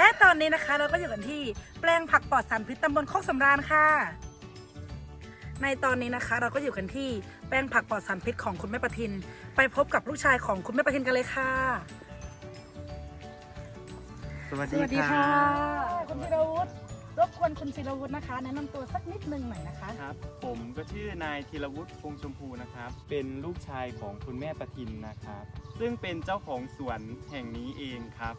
นี้นะคะเราก็อยู่กันที่แปลงผักปลอดสารพิษตำบลโคกสำราญค่ะ ในตอนนี้นะคะเราก็อยู่กันที่แปลงผักปลอดสารพิษของคุณแม่ประทิน ไปพบกับลูกชายของคุณแม่ประทินกันเลยค่ะ สวัสสดีวัสดีค่ะค่ะคุณธีรวุฒิรบกวนคุณธีรวุฒินะคะ แนะนำตัวสักนิดนึงหน่อยนะคะ ครับ ผมก็ชื่อนายธีรวุฒิพงษ์ชมพูนะครับ เป็นลูกชายของคุณแม่ประทินนะครับ ซึ่งเป็นเจ้าของสวนแห่งนี้เองครับ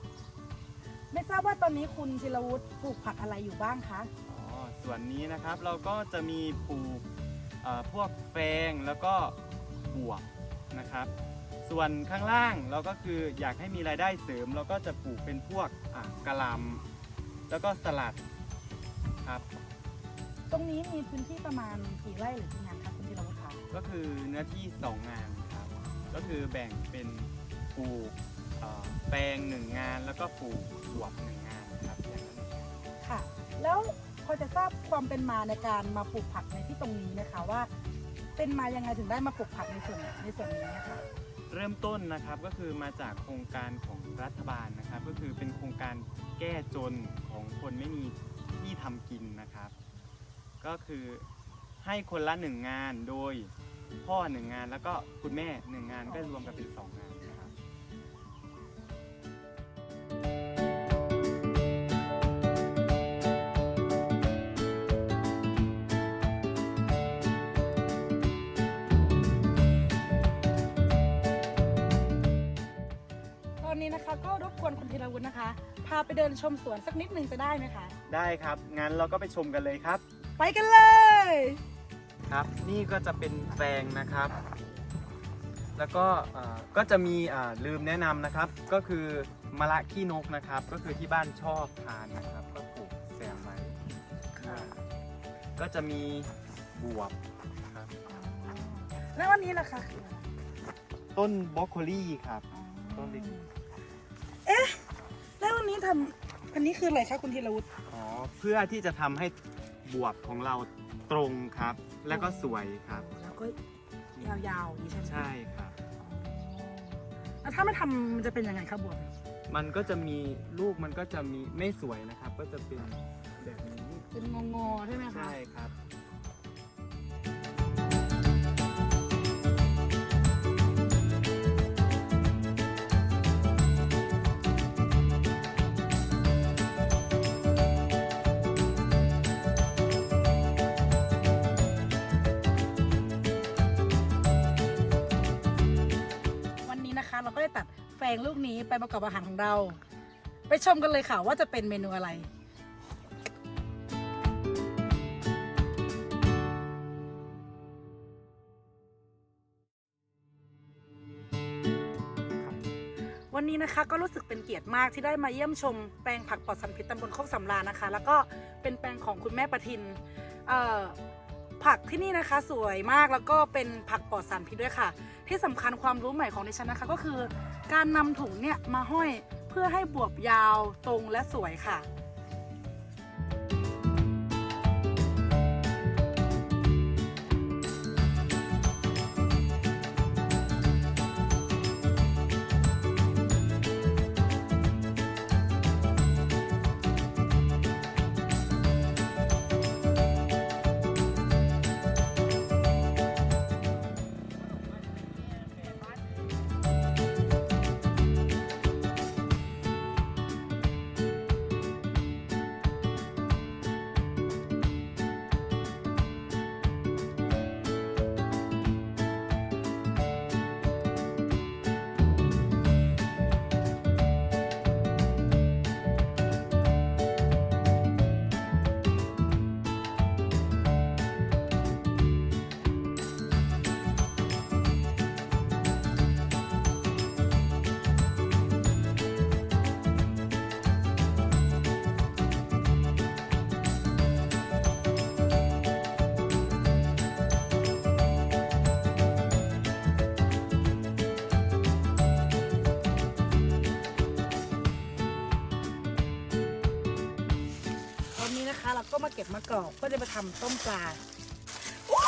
ไม่ทราบว่าตอนนี้คุณธีรวุฒิปลูกผักอะไรอยู่บ้างคะ อ๋อสวนนี้นะครับเราก็จะมีปลูกเอ่อพวกแฟงแล้วก็บวบนะครับ ส่วนข้างล่างเราก็คืออยากให้มีรายได้เสริม เราก็จะปลูกเป็นพวกอะกะหล่ำแล้วก็สลัดครับ ตรงนี้มีพื้นที่ประมาณกี่ไร่หรือกี่งานคะคุณธีรวุฒิคะ ก็คือเนื้อที่ 2 งานครับ ก็คือแบ่งเป็นปลูกเอ่อแปลงหนึ่งงานแล้วก็ปลูกบ วบหนึ่งงานครับอย่างนั้นค่ะ แล้วพอจะทราบความเป็นมาในการมาปลูกผักในที่ตรงนี้นะคะว่า เป็นมายังไงถึงได้มาปลูกผักในส่วนในส่วนนี้นะคะเริ่มต้นนะครับก็คือมาจากโครงการของรัฐบาลนะครับ ก็คือเป็นโครงการแก้จนของคนไม่มีที่ทำกินนะครับ ก็คือให้คนละหนึ่งงานโดยพ่อหนึ่งงานแล้วก็คุณแม่หนึ่งงานก็รวมกันเป็นสองงาน นะครับตอนนี้นะคะ ก็รบกวนคุณธีรวุฒินะคะ พาไปเดินชมสวนสักนิดนึงจะได้ไหมคะ ได้ครับ งั้นเราก็ไปชมกันเลยครับ ไปกันเลย ครับ นี่ก็จะเป็นแปลงนะครับ แล้วก็เอ่อก็จะมีอ่าลืมแนะนำนะครับ ก็คือมะละขี้นกนะครับ ก็คือที่บ้านชอบทานนะครับ ก็ปลูกแซมไว้อ่าก็จะมีบวบครับ แล้ววันนี้ล่ะคะต้นบรอกโคลีครับ ต้นเล็กเอ๊ะ แล้ววันนี้ทำอันนี้คืออะไรคะคุณธีรวุฒิอ๋อเพื่อที่จะทำให้บวบของเราตรงครับ แล้วก็สวยครับ แล้วก็ยาวๆอย่างนี้ใช่ไหมคะใช่ครับ แล้วถ้าไม่ทำมันจะเป็นยังไงคะบวบมันก็จะมีลูกมันก็จะมีไม่สวยนะครับ ก็จะเป็นแบบนี้เป็นงอๆใช่ไหมคะ ใช่ครับ เราก็ได้ตัดแฟงลูกนี้ไปประกอบอาหารของเรา ไปชมกันเลยค่ะว่าจะเป็นเมนูอะไรวันนี้นะคะก็รู้สึกเป็นเกียรติมากที่ได้มาเยี่ยมชมแปลงผักปลอดสารพิษตำบลโคกสำราญนะคะ แล้วก็เป็นแปลงของคุณแม่ประทิน เอ่อ ผักที่นี่นะคะสวยมากแล้วก็เป็นผักปลอดสารพิษด้วยค่ะ ที่สำคัญความรู้ใหม่ของดิฉันนะคะ ก็คือ การนำถุงเนี่ยมาห้อยเพื่อให้บวบยาวตรงและสวยค่ะ นะคะ เราก็มาเก็บมะกอกเพื่อจะมาทำต้มปลาโอ้